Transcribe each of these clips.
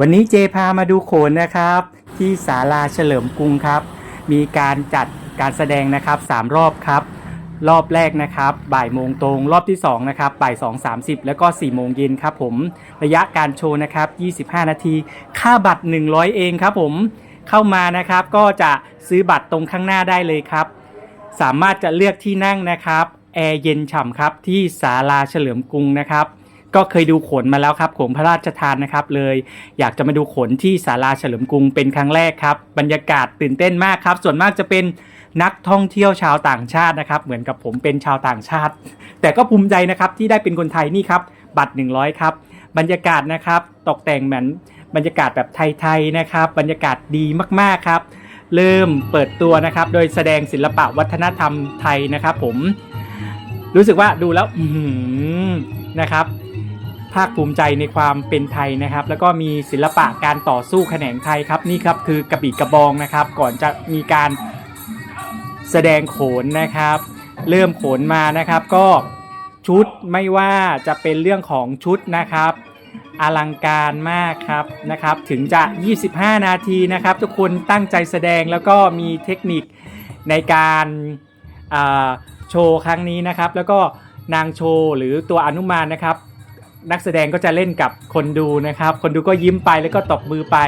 วันนี้เจพามาดูโขนนะครับ ที่ศาลาเฉลิมกรุงครับ มีการจัดการแสดงนะครับ 3 รอบครับ รอบแรกนะครับ บ่ายโมงตรง รอบที่2นะครับบ่าย2 30 แล้วก็4โมงเย็นครับผมระยะการโชว์นะครับ 25 นาที ค่าบัตร 100 เองครับผมเข้ามานะครับก็จะซื้อบัตรตรงข้างหน้าได้เลยครับ สามารถจะเลือกที่นั่งนะครับแอร์เย็นฉ่ำครับที่ศาลาเฉลิมกรุงนะครับ ก็เคยดูขนมาแล้วครับโขนพระราชทานนะครับเลย อยากจะมาดูขนที่ศาลาเฉลิมกรุงเป็นครั้งแรกครับ บรรยากาศตื่นเต้นมากครับ ส่วนมากจะเป็นนักท่องเที่ยวชาวต่างชาตินะครับ เหมือนกับผมเป็นชาวต่างชาติ แต่ก็ภูมิใจนะครับที่ได้เป็นคนไทยนี่ครับ บัตร 100 ครับ บรรยากาศนะครับ ตกแต่งเหมือนบรรยากาศแบบไทยๆนะครับ บรรยากาศดีมากๆครับ เริ่มเปิดตัวนะครับ โดยแสดงศิลปะวัฒนธรรมไทยนะครับ ผม รู้สึกว่าดูแล้วนะครับ ภาคภูมิใจในความเป็นไทยนะครับ แล้วก็มีศิลปะการต่อสู้แขนงไทยครับนี่ครับคือกระบี่กระบองนะครับ ก่อนจะมีการแสดงโขนนะครับ เริ่มโขนมานะครับ ก็ชุดไม่ว่าจะเป็นเรื่องของชุดนะครับ อลังการมากครับนะครับ ถึงจะ 25 นาทีนะครับ ทุกคนตั้งใจแสดงแล้วก็มีเทคนิคในการโชว์ครั้งนี้นะครับ แล้วก็นางโชว์หรือตัวอนุมานนะครับ นักแสดงก็จะเล่นกับคนดูนะครับ คนดูก็ยิ้มไปแล้วก็ตบมือไป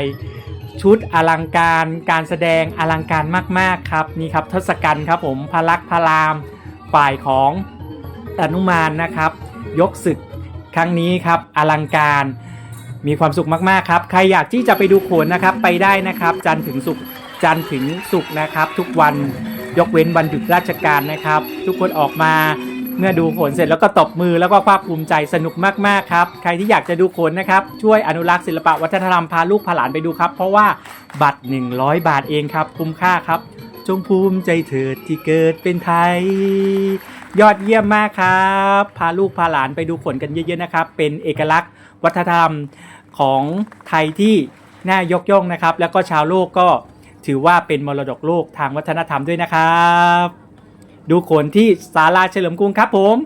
ชุดอลังการการแสดงอลังการมากๆครับนี่ครับทศกัณฐ์ครับผมพระลักษณ์พระรามฝ่ายของอนุมานนะครับ ยกศึกครั้งนี้ครับอลังการมีความสุขมากๆครับ ใครอยากที่จะไปดูโขนนะครับไปได้นะครับ จันทร์ถึงศุกร์จันทร์ถึงศุกร์นะครับ ทุกวันยกเว้นวันหยุดราชการนะครับ ทุกคนออกมา เมื่อดูขนเสร็จแล้วก็ตบมือแล้วก็ภาคภูมิใจสนุกมากๆครับ ใครที่อยากจะดูขนนะครับ ช่วยอนุรักษ์ศิลปะวัฒนธรรมพาลูกพาหลานไปดูครับ เพราะว่าบัตร 100 บาทเองครับ คุ้มค่าครับ จงภูมิใจเถิดที่เกิดเป็นไทย ยอดเยี่ยมมากครับ พาลูกพาหลานไปดูขนกันเยอะๆนะครับ เป็นเอกลักษณ์ วัฒนธรรมของไทยที่น่ายกย่องนะครับ แล้วก็ชาวโลกก็ถือว่าเป็นมรดกโลกทางวัฒนธรรมด้วยนะครับ ดูโขนที่ศาลาเฉลิมกรุงครับผม